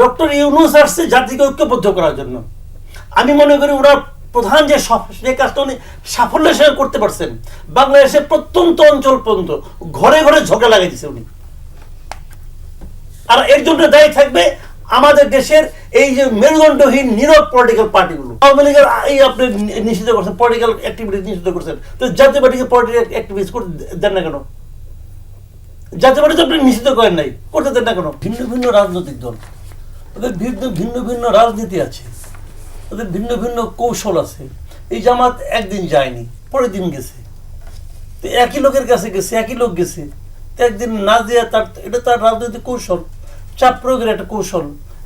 Doctor Yunus আসছে জাতিকে ঐক্যবদ্ধ করার জন্য। আমি মনে করি ওরা প্রধান যে যে কাজটা উনি সাফল্যের সঙ্গে করতে পারছেন বাংলাদেশের প্রত্যন্ত অঞ্চল পর্যন্ত ঘরে ঘরে ঝগড়া লাগাই দিছে উনি। আর এর জন্য দায়ী থাকবে আমাদের দেশের এই যে মেরুদণ্ডহীন, নীরব পলিটিক্যাল পার্টিগুলো আওয়ামী লীগের এই আপনি নিষিদ্ধ করছেন পলিটিক্যাল অ্যাক্টিভিটি নিষিদ্ধ করছেন। তো জাতীয় পার্টিকে পলিটিক্যাল অ্যাক্টিভিটিস করতে দেন না কেন? জাতীয় পার্টি তো আপনি নিষিদ্ধ করেন নাই, করতে দেন না কেন? ভিন্ন ভিন্ন রাজনৈতিক দল। ওদের ভিন্ন ভিন্ন ভিন্ন রাজনীতি আছে ওদের ভিন্ন ভিন্ন কৌশল আছে। এই জামাত একদিন যায়নি, পরের দিন গেছে। তো একই লোকের কাছে গেছে, একই লোক গেছে। তো একদিন না দিয়ে তার, এটা তার রাজনৈতিক কৌশল চাপ প্রয়োগের একটা কৌশল।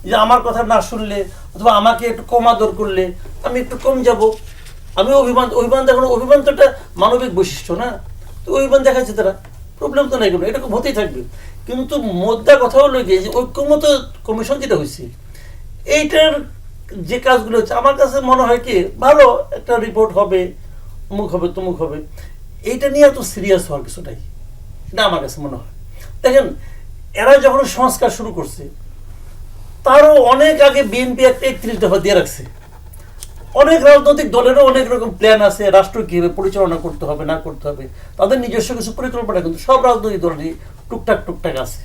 যে আমার কথা না শুনলে অথবা আমাকে একটু কম আদর করলে আমি একটু কম যাব। আমি অভিমান অভিমান দেখানো, অভিমান তো একটা মানবিক বৈশিষ্ট্য না? তো অভিমান দেখাচ্ছে তারা প্রবলেম তো নাই কোনো, এটা হতেই থাকবে। কিন্তু মোদ্দা কথা হলো যে ঐক্যমত কমিশন যেটা হয়েছে, এইটার যে কাজগুলো হচ্ছে, আমার কাছে মনে হয় কি, ভালো একটা রিপোর্ট হবে, অমুক হবে, তমুক হবে। এইটা নিয়ে এত সিরিয়াস হওয়ার কিছু নাই এটা আমার কাছে মনে হয়। দেখেন, এরা যখন সংস্কার শুরু করছে, তারও অনেক আগে বিএনপি একটা একত্রিশ দফা দিয়ে রাখছে। অনেক রাজনৈতিক দলেরও অনেক রকম প্ল্যান আছে রাষ্ট্র কীভাবে পরিচালনা করতে হবে না করতে হবে। তাদের নিজস্ব কিছু পরিকল্পনা কিন্তু সব রাজনৈতিক দলেরই টুকটাক টুকটাক আছে।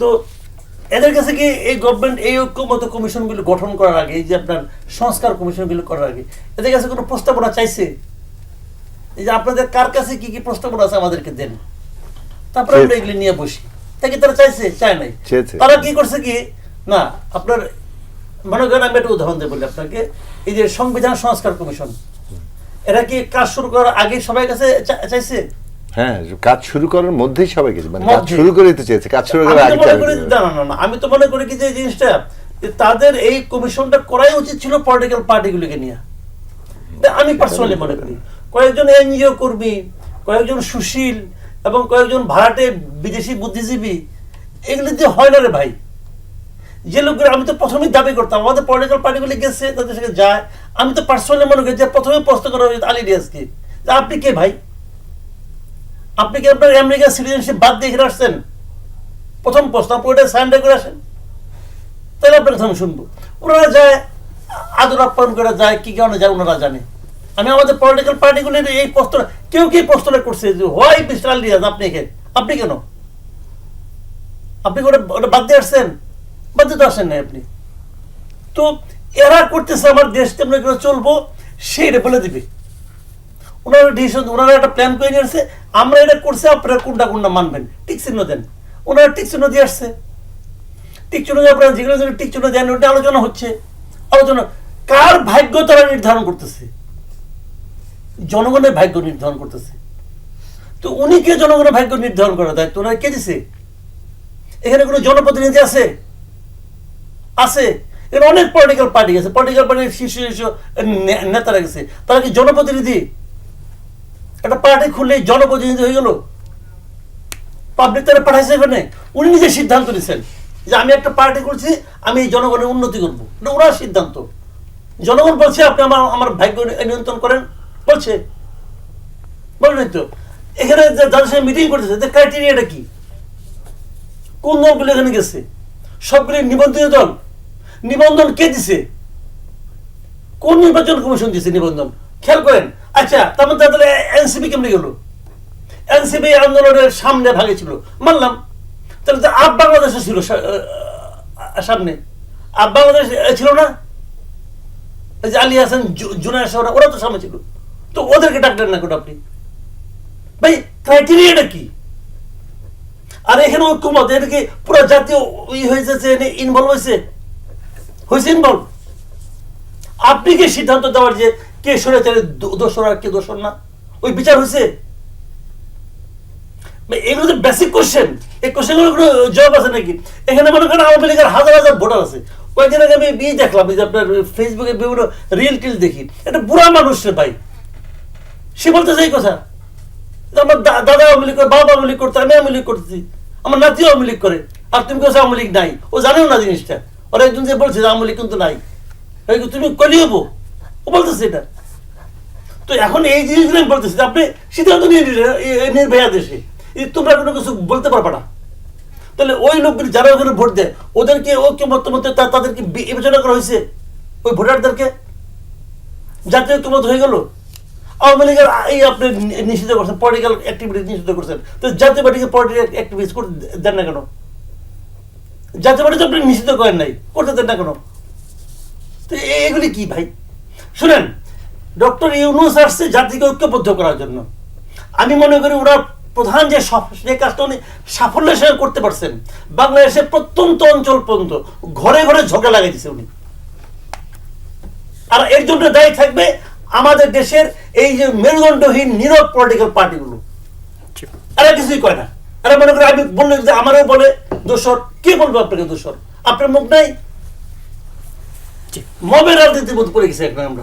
তো এদের কাছে কি এই গভর্নমেন্ট এই ঐক্যমত কমিশনগুলো গঠন করার আগে এই যে আপনার সংস্কার কমিশনগুলো করার আগে এদের কাছে কোনো প্রস্তাবনা চাইছে? এই যে আপনাদের কার কাছে কি কি প্রস্তাবনা আছে আমাদেরকে দেন। তারপরে আমরা এগুলি নিয়ে বসি। তাকে তারা চাইছে? চায় নাই। তারা কি করছে কি? না আপনার মনে করেন আমি একটা উদাহরণ দেবো আপনাকে। এই যে সংবিধান সংস্কার কমিশন এরা কি কাজ শুরু করার আগে সবাই কাছে চাইছে? হ্যাঁ কাজ শুরু করার মধ্যেই সবাই গেছে মানে কাজ। শুরু করে দিতে চেয়েছে কাজ শুরু করার আগে না না না, আমি তো মনে করি কি যে জিনিসটা তাদের এই কমিশনটা করাই উচিত ছিল পলিটিক্যাল পার্টিগুলিকে নিয়ে। আমি পার্সোনালি মনে করি। কয়েকজন এনজিও কর্মী কয়েকজন সুশীল এবং কয়েকজন ভাড়াটে বিদেশি বুদ্ধিজীবী এগুলি দিয়ে হয় না রে ভাই। যে লোকগুলো আমি তো প্রথমেই দাবি করতাম, আমাদের পলিটিক্যাল পার্টিগুলি গেছে, তাদের সাথে যায়। আমি তো পার্সোনালি মনে করি যে প্রথমে প্রশ্ন করা উচিত আলী যে আপনি কে ভাই? আপনি কি আপনার আমেরিকার সিটিজেনশিপ বাদ দিয়ে এখানে আসছেন? প্রথম প্রশ্ন, আপনি ওটা সারেন্ডার করে আসেন। তাহলে আপনার কথা আমি শুনব। ওনারা যায়, আদর আপ্যায়ন করে যায়, কি কারণে যায় ওনারা জানে। আমি আমাদের পলিটিক্যাল পার্টিগুলির এই প্রশ্ন, কেউ কি প্রশ্নটা করছে যে, হোয়াই মিস্টার আলিয়াজ আপনি কে? আপনি কেন? আপনি ওটা ওটা বাদ দিয়ে আসছেন? তো আসেন নাই আপনি। তো এরা করতেছে আমার দেশ কেমন করে চলবো সেইটা বলে দিবে। ওনারা ডিসিশন ওনারা একটা প্ল্যান করে নিয়ে আসছে আমরা এটা করছি, আপনারা কোনটা কোনটা মানবেন টিক চিহ্ন দেন। ওনারা টিক চিহ্ন দিয়ে আসছে। টিক চিহ্ন দিয়ে আপনারা যেগুলো যেগুলো টিক চিহ্ন দেন, ওটা আলোচনা হচ্ছে। আলোচনা, কার ভাগ্য তারা নির্ধারণ করতেছে? জনগণের ভাগ্য নির্ধারণ করতেছে। তো উনি কে জনগণের ভাগ্য নির্ধারণ করার দায়িত্ব? ওনারা কে দিছে? এখানে কোনো জনপ্রতিনিধি আছে? আছে। এখানে অনেক পলিটিক্যাল পার্টি গেছে পলিটিক্যাল পার্টির শীর্ষ শীর্ষ নেতারা গেছে তারা কি জনপ্রতিনিধি? একটা পার্টি খুললেই জনপ্রতিনিধি হয়ে গেল? পাবলিক তারা পাঠাইছে এখানে। উনি নিজে সিদ্ধান্ত নিয়েছেন যে আমি একটা পার্টি করছি আমি এই জনগণের উন্নতি করব। এটা ওনার সিদ্ধান্ত। জনগণ বলছে, আপনি আমার আমার ভাগ্য নিয়ন্ত্রণ করেন। বলছে। বলেন তো? এখানে যে যাদের সঙ্গে মিটিং করতেছে তাদের ক্রাইটেরিয়াটা কি? কোন দলগুলো এখানে গেছে? সবগুলি নিবন্ধিত দল? নিবন্ধন কে দিছে? কোন নির্বাচন কমিশন দিছে নিবন্ধন? খেয়াল করেন। আচ্ছা তার মধ্যে তাহলে এনসিপি কেমনে গেল? এনসিপি আন্দোলনের সামনে ভাগে ছিল মানলাম। তাহলে তো আপ বাংলাদেশে ছিল সামনে। আপ বাংলাদেশ ছিল না? যে আলী হাসান, জু- জুনায়দ সাহরা ওরা তো সামনে ছিল। তো ওদেরকে ডাকলেন না কেন আপনি? ভাই ক্রাইটেরিয়াটা কি? আর এখানে ঐক্যমত, এটা কি পুরো জাতীয় ই হয়েছে ইনভলভ হয়েছে? হয়েছে ইনভলভ আপনি কি সিদ্ধান্ত দেওয়ার যে কে সরেচারের দোষর আর কে দোষর না? ওই বিচার হয়েছে? এগুলো তো বেসিক কোশ্চেন এই কোশ্চেনগুলো কোনো জবাব আছে নাকি? এখানে মনে করেন আওয়ামী লীগের হাজার হাজার ভোটার আছে। কয়েকদিন আগে আমি দেখলাম যে আপনার ফেসবুকে বিভিন্ন রিল টিল দেখি। এটা বুড়া মানুষ রে ভাই। সে বলতেছে এই কথা। আমার দাদা আওয়ামী লীগ করে, বাবা আওয়ামী লীগ করতে, আমি আওয়ামী লীগ করতেছি। আমার নাতি আওয়ামী লীগ করে। আর তুমি কেউ আওয়ামী লীগ নাই? ও জানেও না জিনিসটা। ওরা একজন যে বলছে যে আওয়ামী লীগ কিন্তু নাই। তুমি কলি হব ও বলতেছে এটা। তো এখন এই জিনিসগুলো আমি বলতেছি আপনি সিদ্ধান্ত নিয়ে নির্ভয়া দেশে। তোমরা কোনো কিছু বলতে পারবে না। তাহলে ওই লোকগুলি যারা ওখানে ভোট দেয়, ওদেরকে ঐক্যমত মতে তা- তাদেরকে বিবেচনা করা হয়েছে? ওই ভোটারদেরকে? জাতীয় ঐক্যমত হয়ে গেল। আওয়ামী লীগের এই আপনি নিষিদ্ধ করছেন পলিটিক্যাল অ্যাক্টিভিটি নিষিদ্ধ করছেন। তো জাতীয় পার্টিকে পলিটিক্যাল অ্যাক্টিভিটি করতে দেন না কেন? জাতীয় পার্টি তো আপনি নিষিদ্ধ করেন নাই করতে দেন না কেন? তো এগুলি কি ভাই? শুনেন ডক্টর ইউনুস আসছে জাতিকে ঐক্যবদ্ধ করার জন্য। আমি মনে করি ওরা প্রধান যে যে কাজটা উনি সাফল্যের সঙ্গে করতে পারছেন বাংলাদেশের প্রত্যন্ত অঞ্চল পর্যন্ত ঘরে ঘরে ঝগড়া লাগিয়ে দিছে উনি। আর এর জন্য দায়ী থাকবে আমাদের দেশের এই যে মেরুদণ্ডহীন নীরব পলিটিক্যাল পার্টিগুলো। এরা কিছুই করে না। এরা মনে করে আমি বললে যে আমারও বলে দোষর? কে বলব আপনাকে দোষর? আপনার মুখ নাই। মবের রাজনীতির মধ্যে পড়ে গেছে এখন আমরা।